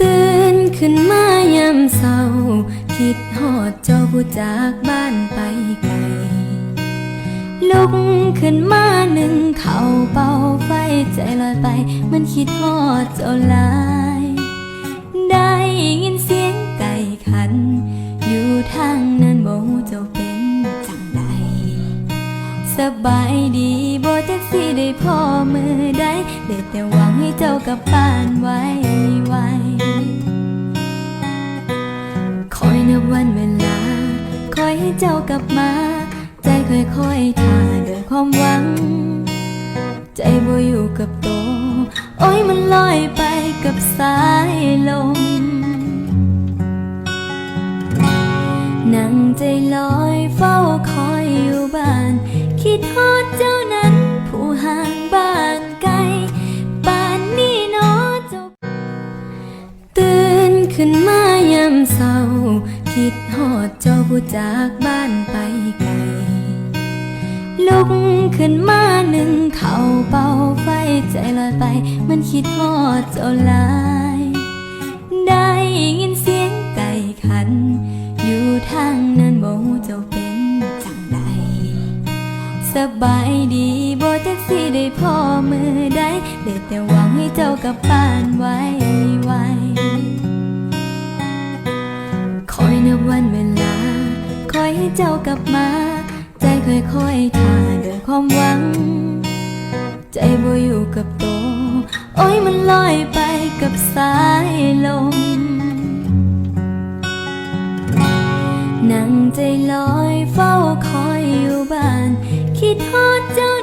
ตื่นขึ้นมายามเศร้า คิดหอดเจ้าผู้จากบ้านไปไกล ลุกขึ้นมาหนึ่งเข่าเป่าไฟใจลอยไป มันคิดหอดเจ้าลาย ได้ยินเสียงไก่ขัน อยู่ทางนั้นบ่เจ้าเป็นจังใดสบายดีบ่จักสิได้พ่อมือใดได้แต่หวังให้เจ้ากลับบ้านไวไว คอยนับวันเวลา คอยให้เจ้ากลับมา ใจคยคอยท่าด้วยความหวัง ใจบ่อยู่กับโต โอ้ยมันลอยไปกับสายลมนั่งใจลอยเฝ้าคอยอยู่บ้าน คิดฮอดเจ้า คิดฮอดเจ้าผู้จากบ้านไปไกล ลุกขึ้นมาหนึ่งเข่าเป่าไฟใจลอยไป มันคิดฮอดเจ้าลาย ได้ยินเสียงไก่ขัน อยู่ทางนั้นบ่เจ้าเป็นจังใด สบายดีบ่จักสิได้พ่อมือใดได้แต่หวังให้เจ้ากลับบ้านไว นับวันเวลา คอยให้เจ้ากลับมา ใจเคยคอยท่าด้วยความหวัง ใจบ่อยู่กับโตวโอ้ยมันลอยไปกับสายลมนั่งใจลอยเฝ้าคอยอยู่บ้าน คิดฮอดเจ้า